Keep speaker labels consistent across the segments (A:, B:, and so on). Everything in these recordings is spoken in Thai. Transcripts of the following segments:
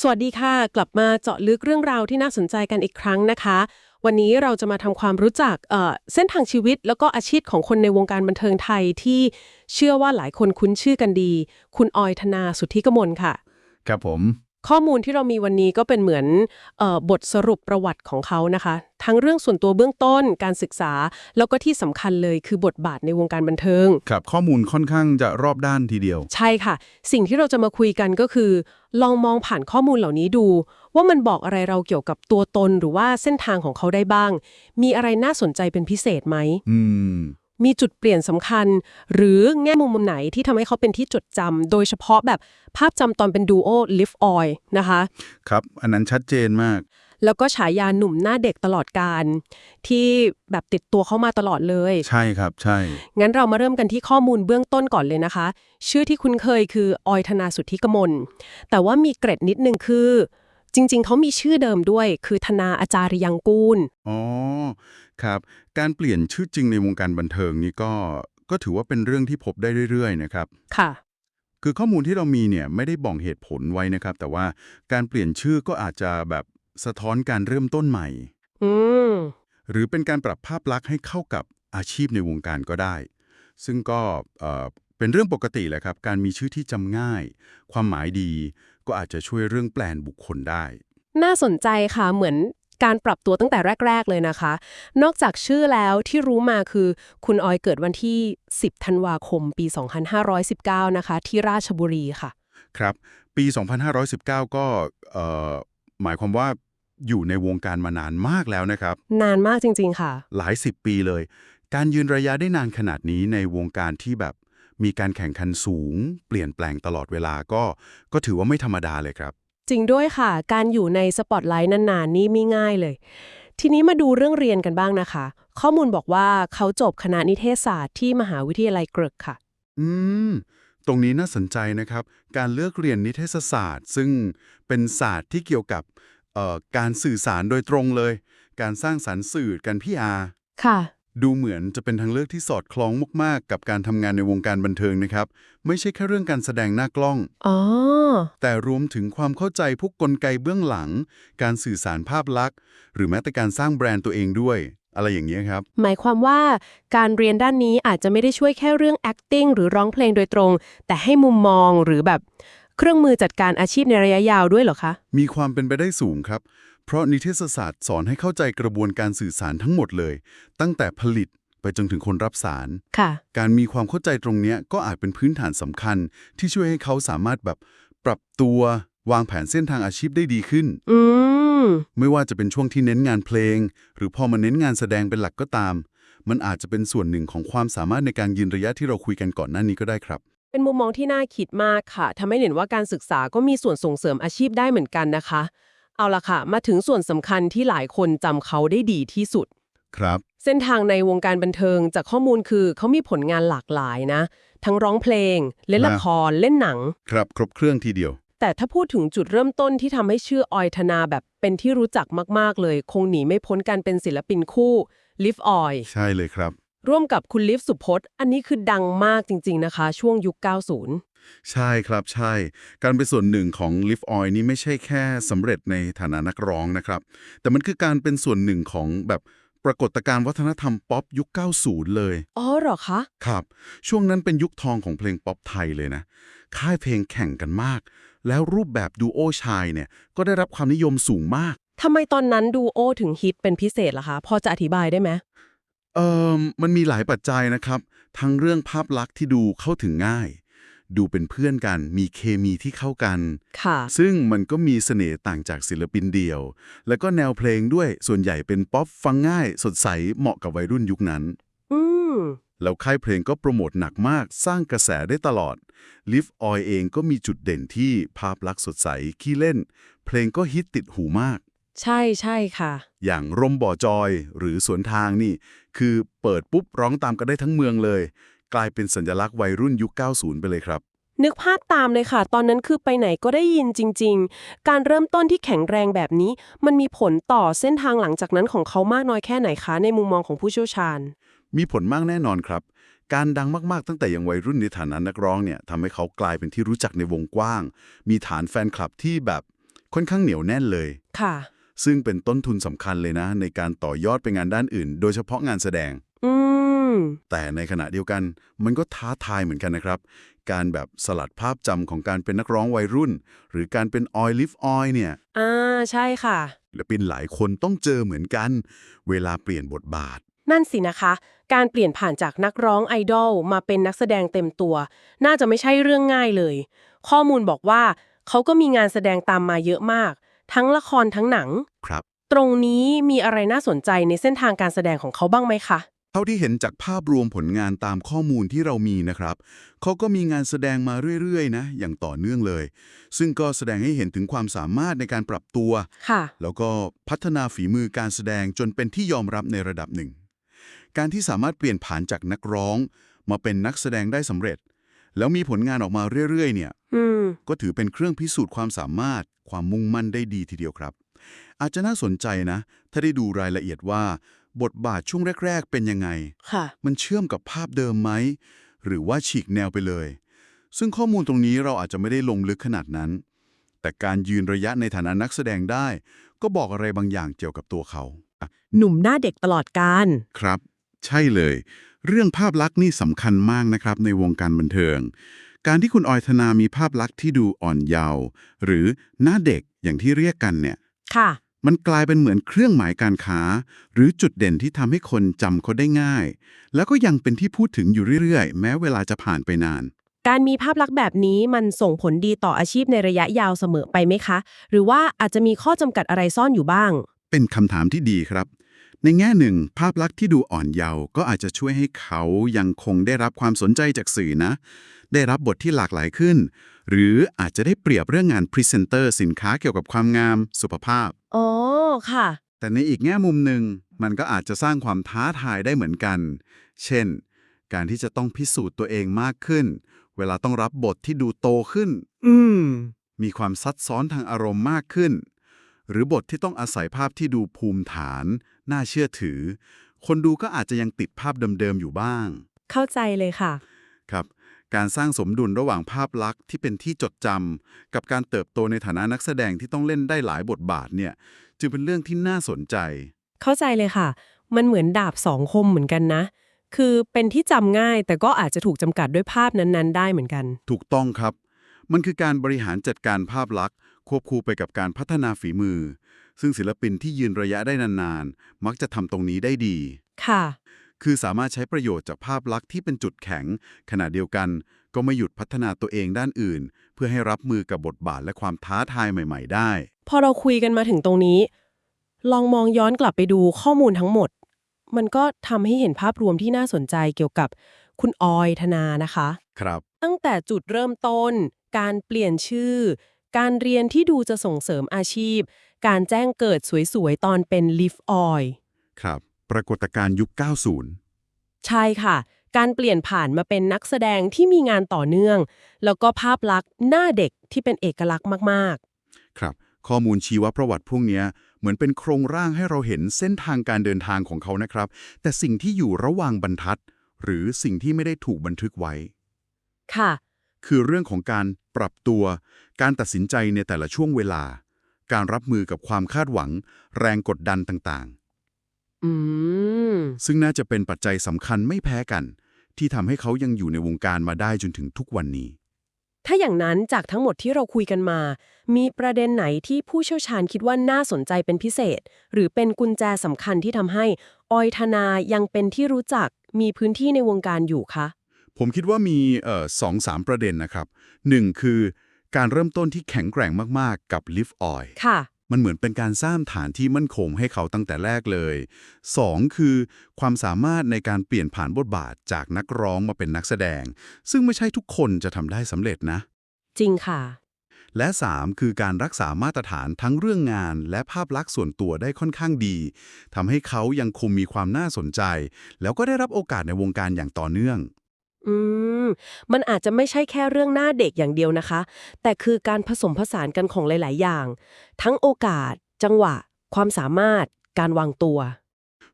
A: สวัสดีค่ะ กลับมาเจาะลึกเรื่องราวที่น่าสนใจกันอีกครั้งนะคะ วันนี้เราจะมาทำความรู้จักเเส้นทางชีวิต แล้วก็อาชีพของคนในวงการบันเทิงไทยที่เชื่อว่าหลายคนคุ้นชื่อกันดี คุณออยธนาสุทธิกมลค่ะ
B: ครับผม
A: ข้อมูลที่เรามีวันนี้ก็เป็นเหมือนเออบทสรุปประวัติของเขานะคะ ทั้งเรื่องส่วนตัวเบื้องต้นการศึกษา แล้วก็ที่สำคัญเลยคือบทบาทในวงการบันเทิง
B: ครับข้อมูลค่อนข้างจะรอบด้านทีเดียว
A: ใช่ค่ะ สิ่งที่เราจะมาคุยกันก็คือ ลองมองผ่านข้อมูลเหล่านี้ดู ว่ามันบอกอะไรเราเกี่ยวกับตัวตนหรือว่าเส้นทางของเขาได้บ้าง มีอะไรน่าสนใจเป็นพิเศษไหม
B: อืม
A: มีจุดเปลี่ยนสำคัญ หรือแง่มุมมุมไหนที่ทำให้เขาเป็นที่จดจำโดยเฉพาะแบบภาพจำตอนเป็นดูโอลิฟออยนะคะ
B: ครับ อันนั้นชัดเจนมาก
A: แล้วก็ฉายาหนุ่มหน้าเด็กตลอดการ ที่แบบติดตัวเข้ามาตลอดเลย
B: ใช่ครับใช่
A: งั้นเรามาเริ่มกันที่ข้อมูลเบื้องต้นก่อนเลยนะคะ ชื่อที่คุ้นเคยคือออยธนาสุทธิกมลแต่ว่ามีเกร็ดนิดนึงคือ จริง ๆ เขามีชื่อเดิมด้วย คือธนาอาจารย์ยังกูล
B: อ๋อ ครับ การเปลี่ยนชื่อจริงในวงการบันเทิงนี่ก็ ก็ถือว่าเป็นเรื่องที่พบได้เรื่อยๆ นะครับ
A: ค่ะ
B: คือข้อมูลที่เรามีเนี่ยไม่ได้บอกเหตุผลไว้นะครับ แต่ว่าการเปลี่ยนชื่อก็อาจจะแบบสะท้อนการเริ่มต้นใหม่
A: อืม
B: หรือเป็นการปรับภาพลักษณ์ให้เข้ากับอาชีพในวงการก็ได้ ซึ่งก็เอ่อเป็นเรื่องปกติแหละครับ การมีชื่อที่จำง่าย ความหมายดี ก็อาจจะช่วยเรื่องแปลนบุคคลได้
A: น่าสนใจค่ะเหมือนการปรับตัวตั้งแต่แรก ๆ เลยนะคะ นอกจากชื่อแล้วที่รู้มาคือ คุณออยเกิดวันที่ 10 ธันวาคม ปี 2519 นะคะ ที่ราชบุรีค่ะ
B: ครับ ปี 2519 ก็เอ่อหมายความว่าอยู่ในวงการมานานมากแล้วนะครับ
A: นานมากจริง ๆ ค่ะ
B: หลายสิบปีเลย การยืนระยะได้นานขนาดนี้ในวงการที่แบบ มีการแข่งขันสูง เปลี่ยนแปลงตลอดเวลาก็ ก็ถือว่าไม่ธรรมดาเลยครับ
A: จริงด้วยค่ะ การอยู่ในสปอตไลท์นานๆ นี่ไม่ง่ายเลย ทีนี้มาดูเรื่องเรียนกันบ้างนะคะ ข้อมูลบอกว่าเขาจบคณะนิเทศศาสตร์ที่มหาวิทยาลัยเกริกค่ะ
B: อืมตรงนี้น่าสนใจนะครับ การเลือกเรียนนิเทศศาสตร์ ซึ่งเป็นศาสตร์ที่เกี่ยวกับเอ่อการสื่อสารโดยตรงเลย การสร้างสรรค์สื่อการพิอา
A: ค่ะ
B: ดูเหมือนจะเป็นทางเลือกที่สอดคล้องมากๆ กับการทำงานในวงการบันเทิงนะครับ ไม่ใช่แค่เรื่องการแสดงหน้ากล้อง
A: อ๋อ
B: แต่รวมถึงความเข้าใจพวกกลไกเบื้องหลัง การสื่อสารภาพลักษณ์ หรือแม้แต่การสร้างแบรนด์ตัวเองด้วย อะไรอย่างนี้ยครับ
A: หมายความว่าการเรียนด้านนี้อาจจะไม่ได้ช่วยแค่เรื่อง acting หรือร้องเพลงโดยตรง แต่ให้มุมมองหรือแบบ เครื่องมือจัดการอาชีพในระยะยาวด้วยเหรอคะ
B: มีความเป็นไปได้สูงครับ เพราะนิเทศศาสตร์สอนให้เข้าใจกระบวนการสื่อสารทั้งหมดเลย ตั้งแต่ผลิตไปจนถึงคนรับสาร
A: ค่ะ
B: การมีความเข้าใจตรงเนี้ยก็อาจเป็นพื้นฐานสำคัญ ที่ช่วยให้เขาสามารถแบบปรับตัววางแผนเส้นทางอาชีพได้ดีขึ้น
A: อืม
B: ไม่ว่าจะเป็นช่วงที่เน้นงานเพลง หรือพอมาเน้นงานแสดงเป็นหลักก็ตาม มันอาจจะเป็นส่วนหนึ่งของความสามารถในการยืนระยะที่เราคุยกันก่อนหน้านี้ก็ได้ครับ
A: เป็นมุมมองที่น่าคิดมากค่ะทำให้เห็นว่าการศึกษาก็มีส่วนส่งเสริมอาชีพได้เหมือนกันนะคะ เอาละค่ะ มาถึงส่วนสำคัญที่หลายคนจำเขาได้ดีที่สุด
B: ครับ
A: เส้นทางในวงการบันเทิงจากข้อมูลคือเขามีผลงานหลากหลายนะ ทั้งร้องเพลง เล่นละคร เล่นหนัง
B: ครับ ครบเครื่องทีเดียว
A: แต่ถ้าพูดถึงจุดเริ่มต้นที่ทำให้ชื่อออยธนาแบบเป็นที่รู้จักมากๆเลย คงหนีไม่พ้นการเป็นศิลปินคู่ลิฟออย
B: ใช่เลยครับ
A: ร่วมกับคุณลิฟสุพจน์ อันนี้คือดังมากจริง ๆนะคะ ช่วงยุค 90
B: ใช่ครับใช่ การเป็นส่วนหนึ่งของ Live Oil นี่ไม่ใช่แค่สำเร็จในฐานะนักร้องนะครับ แต่มันคือการเป็นส่วนหนึ่งของแบบปรากฏการณ์วัฒนธรรมป๊อปยุค 90 เลย
A: อ๋อเหรอคะ
B: ครับ ช่วงนั้นเป็นยุคทองของเพลงป๊อปไทยเลยนะ ค่ายเพลงแข่งกันมาก แล้วรูปแบบดูโอชายเนี่ย ก็ได้รับความนิยมสูงมาก
A: ทำไมตอนนั้นดูโอถึงฮิตเป็นพิเศษล่ะคะ พอจะอธิบายได้ไหม
B: เอ่อมันมีหลายปัจจัยนะครับ ทั้งเรื่องภาพลักษณ์ที่ดูเข้าถึงง่าย ดูเป็นเพื่อนกัน มีเคมีที่เข้ากัน
A: ค่ะ
B: ซึ่งมันก็มีเสน่ห์ต่างจากศิลปินเดี่ยว แล้วก็แนวเพลงด้วยส่วนใหญ่เป็นป๊อปฟังง่าย สดใสเหมาะกับวัยรุ่นยุคนั้น
A: อืม
B: แล้วค่ายเพลงก็โปรโมทหนักมากสร้างกระแสได้ตลอด Live Oil เองก็มีจุดเด่นที่ภาพลักษณ์สดใสขี้เล่น เพลงก็ฮิตติดหูมาก
A: ใช่ใช่ค่ะ
B: อย่างร่มบ่อจอยหรือสวนทางนี่ คือเปิดปุ๊บร้องตามกันได้ทั้งเมืองเลย กลายเป็นสัญลักษณ์วัยรุ่นยุค 90 ไปเลยครับ
A: นึกภาพตามเลยค่ะ ตอนนั้นคือไปไหนก็ได้ยินจริง ๆ การเริ่มต้นที่แข็งแรงแบบนี้ มันมีผลต่อเส้นทางหลังจากนั้นของเขามากน้อยแค่ไหนคะในมุมมองของผู้เชี่ยวชาญ
B: มีผลมากแน่นอนครับ การดังมากๆ ตั้งแต่ยังวัยรุ่นในฐานะนักร้องเนี่ยทำให้เขากลายเป็นที่รู้จักในวงกว้าง มีฐานแฟนคลับที่แบบค่อนข้างเหนียวแน่นเลย
A: ค่ะ
B: ซึ่งเป็นต้นทุนสำคัญเลยนะ ในการต่อยอดไปงานด้านอื่น โดยเฉพาะงานแสดง
A: อืม
B: แต่ในขณะเดียวกันมันก็ท้าทายเหมือนกันนะครับ การแบบสลัดภาพจำของการเป็นนักร้องวัยรุ่น หรือการเป็นออยลิฟออยเนี่ย
A: อ่าใช่ค่ะ
B: ศิลปินหลายคนต้องเจอเหมือนกัน เวลาเปลี่ยนบทบาท
A: นั่นสินะคะ การเปลี่ยนผ่านจากนักร้องไอดอลมาเป็นนักแสดงเต็มตัว น่าจะไม่ใช่เรื่องง่ายเลย ข้อมูลบอกว่าเขาก็มีงานแสดงตามมาเยอะมาก ทั้งละครทั้งหนัง
B: ครับ
A: ตรงนี้มีอะไรน่าสนใจในเส้นทางการแสดงของเขาบ้างไหมคะ
B: เท่าที่เห็นจากภาพรวมผลงานตามข้อมูลที่เรามีนะครับ เขาก็มีงานแสดงมาเรื่อยๆนะ อย่างต่อเนื่องเลย ซึ่งก็แสดงให้เห็นถึงความสามารถในการปรับตัว
A: ค่ะ
B: แล้วก็พัฒนาฝีมือการแสดงจนเป็นที่ยอมรับในระดับหนึ่ง การที่สามารถเปลี่ยนผ่านจากนักร้อง มาเป็นนักแสดงได้สำเร็จ แล้วมีผลงานออกมาเรื่อยๆ เนี่ย
A: อืม
B: ก็ถือเป็นเครื่องพิสูจน์ความสามารถ ความมุ่งมั่นได้ดีทีเดียวครับ อาจจะน่าสนใจนะ ถ้าได้ดูรายละเอียดว่า บทบาทช่วงแรก ๆ เป็นยังไง
A: ค่ะ
B: มันเชื่อมกับภาพเดิมไหม หรือว่าฉีกแนวไปเลย ซึ่งข้อมูลตรงนี้เราอาจจะไม่ได้ลงลึกขนาดนั้น แต่การยืนระยะในฐานะนักแสดงได้ ก็บอกอะไรบางอย่างเกี่ยวกับตัวเขาอะ
A: หนุ่มหน้าเด็กตลอดการ
B: ครับ ใช่เลย เรื่องภาพลักษณ์นี่สำคัญมากนะครับในวงการบันเทิง การที่คุณออยธนามีภาพลักษณ์ที่ดูอ่อนเยาว์หรือหน้าเด็กอย่างที่เรียกกันเนี่ย
A: ค่ะ
B: มันกลายเป็นเหมือนเครื่องหมายการค้า หรือจุดเด่นที่ทำให้คนจำเขาได้ง่าย แล้วก็ยังเป็นที่พูดถึงอยู่เรื่อยๆ แม้เวลาจะผ่านไปนาน
A: การมีภาพลักษณ์แบบนี้มันส่งผลดีต่ออาชีพในระยะยาวเสมอไปไหมคะ หรือว่าอาจจะมีข้อจำกัดอะไรซ่อนอยู่บ้าง
B: เป็นคำถามที่ดีครับ ในแง่หนึ่ง ภาพลักษณ์ที่ดูอ่อนเยาว์ก็อาจจะช่วยให้เขายังคงได้รับความสนใจจากสื่อนะ ได้รับบทที่หลากหลายขึ้น หรืออาจจะได้เปรียบเรื่องงานพรีเซนเตอร์สินค้าเกี่ยวกับความงามสุขภาพ
A: อ๋อ ค่ะ
B: แต่ในอีกแง่มุมหนึ่งมันก็อาจจะสร้างความท้าทายได้เหมือนกัน เช่น การที่จะต้องพิสูจน์ตัวเองมากขึ้น เวลาต้องรับบทที่ดูโตขึ้น
A: อืม
B: มีความซับซ้อนทางอารมณ์มากขึ้น หรือบทที่ต้องอาศัยภาพที่ดูภูมิฐาน น่าเชื่อถือ คนดูก็อาจจะยังติดภาพเดิมๆอยู่บ้าง
A: เข้าใจเลยค่ะ
B: ครับ การสร้างสมดุลระหว่างภาพลักษณ์ที่เป็นที่จดจำกับการเติบโตในฐานะนักแสดงที่ต้องเล่นได้หลายบทบาทเนี่ยจึงเป็นเรื่องที่น่าสนใจ
A: เข้าใจเลยค่ะ มันเหมือนดาบสองคมเหมือนกันนะ คือเป็นที่จำง่ายแต่ก็อาจจะถูกจำกัดด้วยภาพนั้นๆ ได้เหมือนกัน
B: ถูกต้องครับ มันคือการบริหารจัดการภาพลักษณ์ ควบคู่ไปกับการพัฒนาฝีมือ ซึ่งศิลปินที่ยืนระยะได้นานๆ มักจะทำตรงนี้ได้ดี
A: ค่ะ
B: คือสามารถใช้ประโยชน์จากภาพลักษณ์ที่เป็นจุดแข็ง ขณะเดียวกันก็ไม่หยุดพัฒนาตัวเองด้านอื่น เพื่อให้รับมือกับบทบาทและความท้าทายใหม่ ๆ ได้
A: พอเราคุยกันมาถึงตรงนี้ ลองมองย้อนกลับไปดูข้อมูลทั้งหมด มันก็ทำให้เห็นภาพรวมที่น่าสนใจเกี่ยวกับคุณออยธนานะคะ
B: ครับ
A: ตั้งแต่จุดเริ่มต้น การเปลี่ยนชื่อ การเรียนที่ดูจะส่งเสริมอาชีพ การแจ้งเกิดสวยๆ ตอนเป็นลิฟออย
B: ครับ ปรากฏการณ์ยุค 90
A: ใช่ค่ะ การเปลี่ยนผ่านมาเป็นนักแสดงที่มีงานต่อเนื่อง แล้วก็ภาพลักษณ์หน้าเด็กที่เป็นเอกลักษณ์มาก
B: ครับ ข้อมูลชีวประวัติพวกเนี้ยเหมือนเป็นโครงร่างให้เราเห็นเส้นทางการเดินทางของเขานะครับ แต่สิ่งที่อยู่ระหว่างบรรทัด หรือสิ่งที่ไม่ได้ถูกบันทึกไว้
A: ๆค่ะ
B: คือเรื่องของการปรับตัว การตัดสินใจในแต่ละช่วงเวลา การรับมือกับความคาดหวัง แรงกดดันต่าง
A: อืม
B: ๆซึ่งน่าจะเป็นปัจจัยสำคัญไม่แพ้กัน ที่ทำให้เขายังอยู่ในวงการมาได้จนถึงทุกวันนี้
A: ถ้าอย่างนั้นจากทั้งหมดที่เราคุยกันมา มีประเด็นไหนที่ผู้เชี่ยวชาญคิดว่าน่าสนใจเป็นพิเศษ หรือเป็นกุญแจสำคัญที่ทำให้ออยธนายังเป็นที่รู้จักมีพื้นที่ในวงการอยู่คะ
B: ผมคิดว่ามีเอ่อสองสามประเด็นนะครับหนึ่งคือการเริ่มต้นที่แข็งแกร่งมาก ๆ กับ Live Oil
A: ค่ะ
B: มันเหมือนเป็นการสร้างฐานที่มั่นคงให้เขาตั้งแต่แรกเลย 2. คือ ความสามารถในการเปลี่ยนผ่านบทบาทจากนักร้องมาเป็นนักแสดง ซึ่งไม่ใช่ทุกคนจะทำได้สำเร็จนะ
A: จริงค่ะ
B: และ 3 คือการรักษามาตรฐานทั้งเรื่องงาน และภาพลักษณ์ส่วนตัวได้ค่อนข้างดีทำให้เขายังคงมีความน่าสนใจ แล้วก็ได้รับโอกาสในวงการอย่างต่อเนื่อง
A: อืม มันอาจจะไม่ใช่แค่เรื่องหน้าเด็กอย่างเดียวนะคะ แต่คือการผสมผสานกันของหลาย ๆ อย่าง ทั้งโอกาส จังหวะ ความสามารถ การวางตัว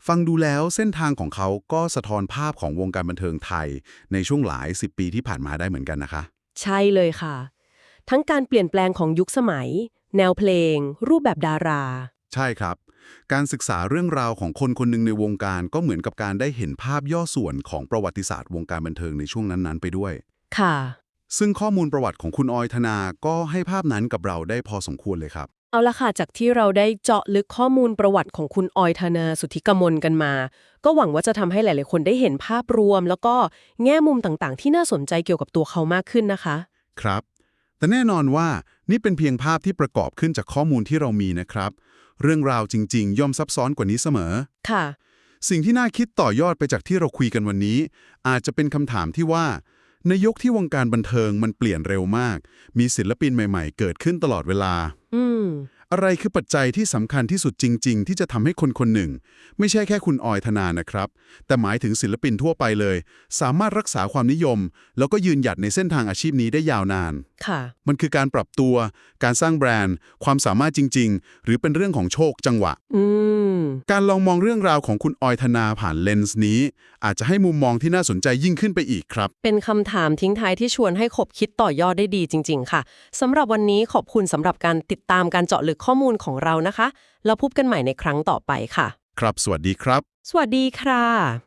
B: ฟังดูแล้วเส้นทางของเขาก็สะท้อนภาพของวงการบันเทิงไทย ในช่วงหลายสิบปีที่ผ่านมาได้เหมือนกันนะคะ
A: ใช่เลยค่ะ ทั้งการเปลี่ยนแปลงของยุคสมัย แนวเพลง รูปแบบดารา
B: ใช่ครับ การศึกษาเรื่องราวของคนคนหนึ่งในวงการก็เหมือนกับการได้เห็นภาพย่อส่วนของประวัติศาสตร์วงการบันเทิงในช่วงนั้นๆ ไปด้วย
A: ค่ะ
B: ซึ่งข้อมูลประวัติของคุณออยธนาก็ให้ภาพนั้นกับเราได้พอสมควรเลยครับ
A: เอาละค่ะ จากที่เราได้เจาะลึกข้อมูลประวัติของคุณออยธนาสุทธิกมลกันมา ก็หวังว่าจะทำให้หลาย ๆ คนได้เห็นภาพรวม แล้วก็แง่มุมต่าง ๆ ที่น่าสนใจเกี่ยวกับตัวเขามากขึ้นนะคะ
B: ครับ แต่แน่นอนว่านี่เป็นเพียงภาพที่ประกอบขึ้นจากข้อมูลที่เรามีนะครับ เรื่องราวจริง ๆ ย่อมซับซ้อนกว่านี้เสมอ
A: ค่ะ
B: สิ่งที่น่าคิดต่อยอดไปจากที่เราคุยกันวันนี้ อาจจะเป็นคำถามที่ว่า ในยุคที่วงการบันเทิงมันเปลี่ยนเร็วมาก มีศิลปินใหม่ ๆ เกิดขึ้นตลอดเวลา
A: อืม
B: อะไรคือปัจจัยที่สำคัญที่สุดจริง ๆ ที่จะทำให้คนคนหนึ่ง ไม่ใช่แค่คุณออยธนานะครับ แต่หมายถึงศิลปินทั่วไปเลย สามารถรักษาความนิยม แล้วก็ยืนหยัดในเส้นทางอาชีพนี้ได้ยาวนาน
A: ค่ะ
B: มันคือการปรับตัว การสร้างแบรนด์ ความสามารถจริง ๆ หรือเป็นเรื่องของโชคจังหวะ
A: อืม
B: การลองมองเรื่องราวของคุณออยธนาผ่านเลนส์นี้ อาจจะให้มุมมองที่น่าสนใจยิ่งขึ้นไปอีกครับ
A: เป็นคำถามทิ้งท้ายที่ชวนให้ขบคิดต่อยอดได้ดีจริง ๆ ค่ะสำหรับวันนี้ขอบคุณสำหรับการติดตามการเจาะลึกข้อมูลของเรานะคะ แล้วพบกันใหม่ในครั้งต่อไปค่ะ
B: ครับ สวัสดีครับ
A: สวัสดีค่ะ